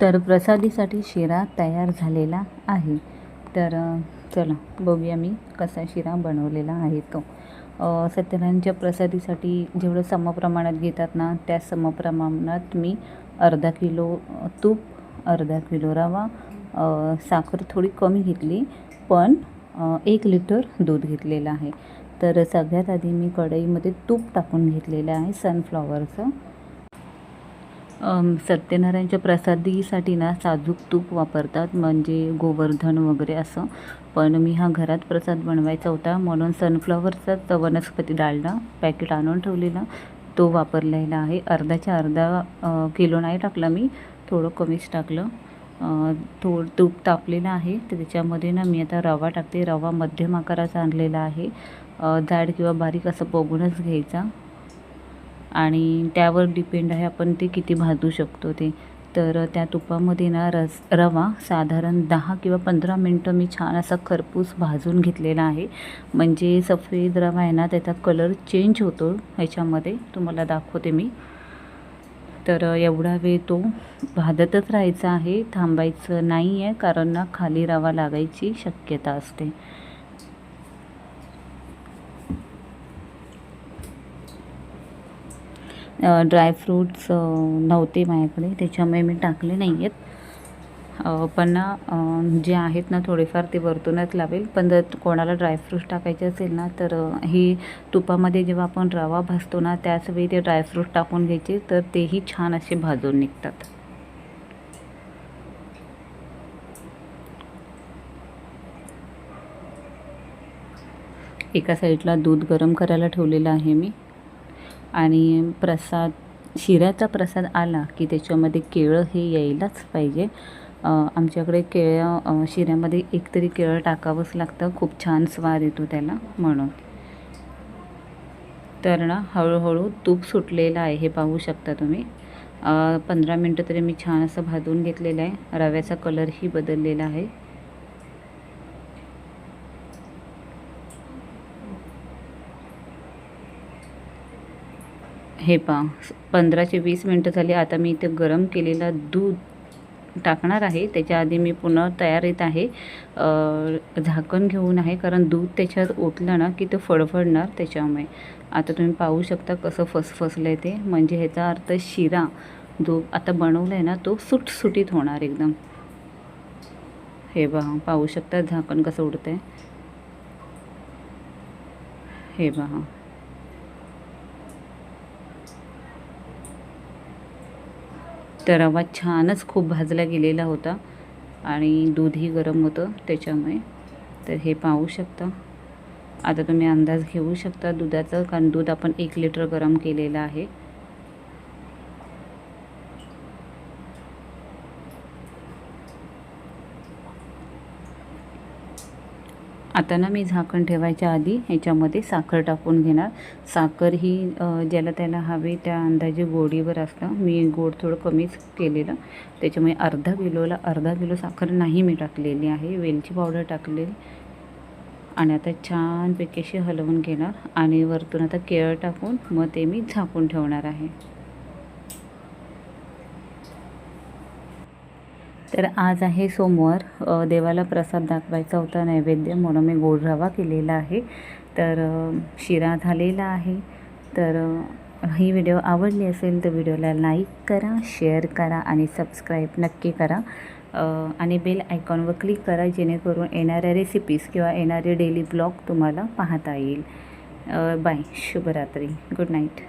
तर प्रसादीसाठी शिरा तयार झालेला आहे. तर चला बघूया मी कसा शिरा बनवलेला आहे तो. सत्यनारायणच्या प्रसादीसाठी जेवढं समप्रमाणात घेतात ना त्या समप्रमाणात मी अर्धा किलो तूप अर्धा किलो रवा साखर थोडी कमी घेतली पण एक लिटर दूध घेतलेलं आहे. तर सगळ्यात आधी मी कढईमध्ये तूप टाकून घेतलेलं आहे सनफ्लॉवरचं सत्यनारायणच्या प्रसादीसाठी ना साजूक तूप वापरतात म्हणजे गोवर्धन वगैरे असं. पण मी हा घरात प्रसाद बनवायचा होता म्हणून सनफ्लॉवरचाच वनस्पती डाळला पॅकेट आणून ठेवलेला. तो वापरलेला आहे. अर्धाच्या अर्धा किलो नाही टाकला मी थोडं कमीच टाकलं. थोडं तूप तापलेलं आहे. तर त्याच्यामध्ये ना मी आता रवा टाकते. रवा मध्यम आकाराचा आणलेला आहे. जाड किंवा बारीक असं बघूनच घ्यायचा. आणि त्यावर डिपेंड आहे आपण ते किती भाजू शकतो ते. तर त्या तुपामध्ये ना रस रवा साधारण दहा किंवा पंधरा मिनटं मी छान असा खरपूस भाजून घेतलेला आहे. म्हणजे सफेद रवा आहे ना त्याचा कलर चेंज होतो ह्याच्यामध्ये. तुम्हाला दाखवते मी. तर एवढा वेळ तो भाजतच राहायचा आहे थांबायचं नाही आहे कारण ना खाली रवा लागायची शक्यता असते. ड्रायफ्रूट्स नव्हते माझ्याकडे. त्याच्यामुळे मी टाकले नाही आहेत पण ना जे आहेत ना थोडेफार ते वरतूनच लावेल. पण जर कोणाला ड्रायफ्रूट्स टाकायचे असेल ना तर हे ही तुपामध्ये जेव्हा आपण रवा भाजतो ना त्याच वेळी ते ड्रायफ्रूट टाकून घ्यायचे तर तेही छान असे भाजून निघतात. एका साईडला दूध गरम करायला ठेवलेलं आहे मी. आणि प्रसाद शिऱ्याचा प्रसाद आला की त्याच्यामध्ये केळं हे यायलाच पाहिजे. आमच्याकडे केळं शिऱ्यामध्ये एकतरी केळं टाकावंच लागतं. खूप छान स्वाद येतो त्याला म्हणून. तर ना हळूहळू तूप सुटलेलं आहे हे पाहू शकता तुम्ही. पंधरा मिनटं तरी मी छान असं भाजून घेतलेलं आहे. रव्याचा कलरही बदललेला आहे. हे पहा पंधराशे वीस मिनटं झाली आता मी इथे गरम केलेला दूध टाकणार आहे. त्याच्या आधी मी पुन्हा तयारीत आहे. झाकण घेऊन आहे कारण दूध त्याच्यात ओतलं ना की ते फडफडणार त्याच्यामुळे. आता तुम्ही पाहू शकता कसं फसफसलं आहे ते. म्हणजे ह्याचा अर्थ शिरा. जो आता बनवला आहे ना तो सुटसुटीत होणार एकदम. हे पहा पाहू शकता झाकण कसं उडतंय. हे पहा. तर रवा छानच खूप भाजला गेलेला होता आणि दूधही गरम होतं त्याच्यामुळे. तर हे पाहू शकता. आता तुम्ही अंदाज घेऊ शकता दुधाचं कारण दूध आपण एक लिटर गरम केलेलं आहे. आता ना मी झाकण ठेवायच्या आधी ह्याच्यामध्ये साखर टाकून घेणार. साखर ही ज्याला त्याला हवी त्या अंदाजे गोडीवर असतं. मी गोड थोडं कमीच केलेलं. त्याच्यामुळे अर्धा किलोला अर्धा किलो साखर नाही मी टाकलेली आहे. वेलची पावडर टाकलेली. आणि आता छानपैकी अशी हलवून घेणार. आणि वरतून आता केळ टाकून मग ते मी झाकून ठेवणार आहे. तर आज आहे सोमवार. देवाला प्रसाद दाखवायचा होता नैवेद्य. म्हणून मी गोड रवा केलेला आहे. तर शिरा झालेला आहे. तर ही व्हिडिओ आवडली असेल तर व्हिडिओला लाईक करा शेअर करा आणि सबस्क्राईब नक्की करा. आणि बेल आयकॉनवर क्लिक करा जेणेकरून येणाऱ्या रेसिपीज किंवा येणारे डेली ब्लॉग तुम्हाला पाहता येईल. बाय शुभरात्री. Good night